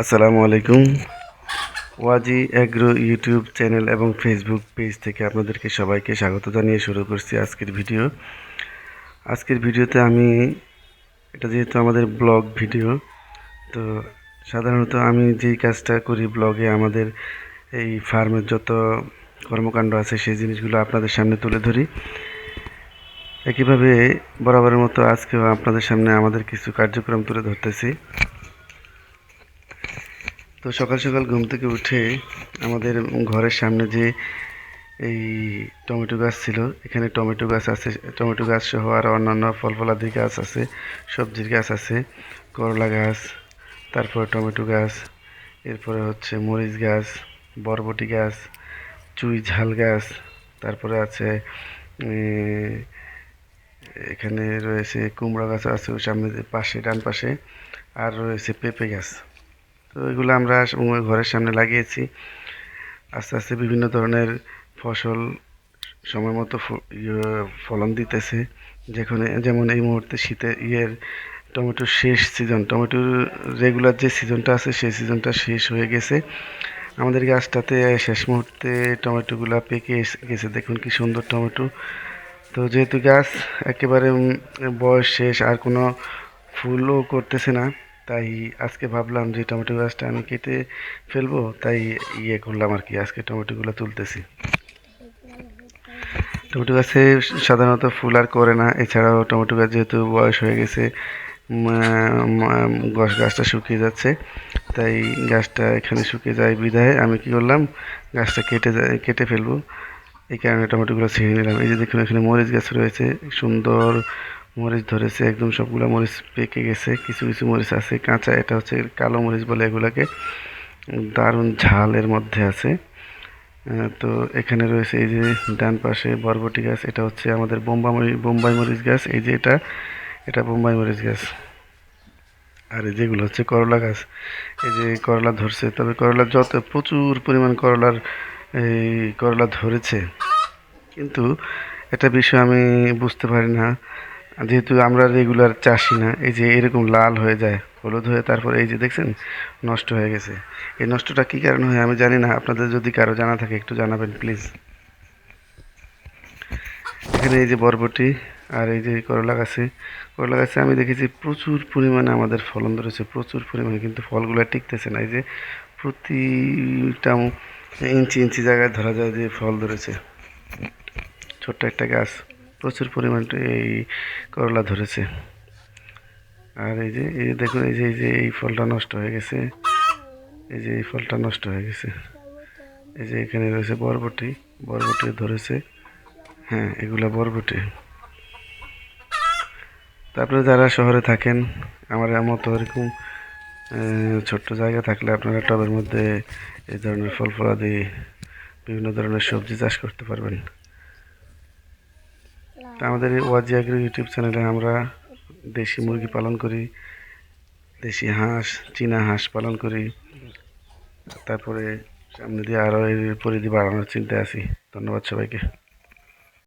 আসসালামু আলাইকুম। Waji agro YouTube channel এবং ফেসবুক পেজ থেকে আপনাদেরকে সবাইকে স্বাগত জানিয়ে শুরু করছি আজকের ভিডিও। আজকের ভিডিওতে আমি, এটা যেহেতু আমাদের ব্লগ ভিডিও, তো সাধারণত আমি যেই কাজটা করি ব্লগে আমাদের এই ফার্মের যত কর্মকাণ্ড আছে সেই জিনিসগুলো আপনাদের সামনে তুলে ধরি। একইভাবে বরাবরের মতো আজকেও আপনাদের সামনে আমাদের কিছু কার্যক্রম তুলে ধরতেছি। তো সকাল সকাল ঘুম থেকে উঠে আমাদের ঘরের সামনে যে এই টমেটো গাছ ছিল, এখানে টমেটো গাছ আছে, টমেটো গাছ সহ আর অন্যান্য ফল ফলাদি গাছ আছে, সবজির গাছ আছে, করলা গাছ, তারপরে টমেটো গাছ, এরপরে হচ্ছে মরিচ গাছ, বরবটি গাছ, চুই ঝাল গাছ, তারপরে আছে এখানে রয়েছে কুমড়া গাছ আছে সামনে পাশে, ডান পাশে, আর রয়েছে পেঁপে গাছ। তো এগুলো আমরা ঘরের সামনে লাগিয়েছি। আস্তে আস্তে বিভিন্ন ধরনের ফসল সময় মতো ইয়ে ফলন দিতেছে। যেখানে, যেমন এই মুহূর্তে শীতে ইয়ের টমেটোর শেষ সিজন টমেটোর রেগুলার যে সিজনটা আছে, সেই সিজনটা শেষ হয়ে গেছে। আমাদের গাছটাতে শেষ মুহূর্তে টমেটোগুলা পেকে গেছে। দেখুন কি সুন্দর টমেটো। তো যেহেতু গাছ একেবারে বয়স শেষ, আর কোনো ফুলও করতেছে না তাই আজকে ভাবলাম যে টমেটো গাছটা আমি কেটে ফেলব, তাই ইয়ে করলাম আর কি, আজকে টমেটোগুলো তুলতেছি। টমেটো গাছে সাধারণত ফুল আর করে না, এছাড়াও টমেটো গাছ যেহেতু বয়স হয়ে গেছে গাছটা শুকিয়ে যাচ্ছে, তাই গাছটা এখানে শুকিয়ে যায় বিধায় আমি কি করলাম, গাছটা কেটে যায়, কেটে ফেলব, এই কারণে টমেটোগুলো ছিঁড়ে নিলাম। এই যে দেখুন, এখানে মরিচ গাছ রয়েছে, সুন্দর মরিচ ধরেছে, একদম সবগুলো মরিচ পেকে গেছে, কিছু কিছু মরিচ আছে, কাঁচা, এটা হচ্ছে কালো মরিচ বলে এগুলাকে। দারুণ ঝালের মধ্যে আছে। তো এখানে রয়েছে এই যে ডান পাশে বরবটি গাছ, এটা হচ্ছে আমাদের বোম্বাই বোম্বাই মরিচ গাছ। এই যে এটা এটা বোম্বাই মরিচ গাছ। আর এই যেগুলো হচ্ছে করলা গাছ। এই যে করলা ধরছে, তবে করলা যত, প্রচুর পরিমাণ করলার, এই করলা ধরেছে। কিন্তু এটা বিষয় আমি বুঝতে পারি না। যেহেতু আমরা রেগুলার চাষি না, এই যে এরকম লাল হয়ে যায়, হলুদ হয়ে তারপর এই যে দেখছেন, নষ্ট হয়ে গেছে। এই নষ্টটা কী কারণে হয় আমি জানি না, আপনাদের যদি কারও জানা থাকে একটু জানাবেন প্লিজ এখানে এই যে বরবটি আর এই যে করলা গাছে করলা গাছে আমি দেখেছি প্রচুর পরিমাণে আমাদের ফলন ধরেছে, প্রচুর পরিমাণে, কিন্তু ফলগুলো টিকতেছে না, এই যে প্রতিটা ইঞ্চি ইঞ্চি জায়গায় ধরা যায় যে ফল ধরেছে। ছোট্ট একটা গাছ। প্রচুর পরিমাণ এই করলা ধরেছে। আর এই যে এই যে দেখুন, এই যে এই যে এই ফলটা নষ্ট হয়ে গেছে। এই যে এই ফলটা নষ্ট হয়ে গেছে। এই যে এখানে রয়েছে বরবটি। বরবটি ধরেছে। হ্যাঁ এগুলা বরবটি। তারপরে যারা শহরে থাকেন, আমার মতো এরকম ছোট্ট জায়গা থাকলে আপনারা টবের মধ্যে এই ধরনের ফল, ফলাদি, বিভিন্ন ধরনের সবজি চাষ করতে পারবেন। আমাদের এই ওয়াজি আগ্রি ইউটিউব চ্যানেলে আমরা দেশি মুরগি পালন করি, দেশি হাঁস, চীনা হাঁস পালন করি। তারপরে সামনে দিয়ে আরও এর পরিধি বাড়ানোর চিন্তা আছি। ধন্যবাদ সবাইকে।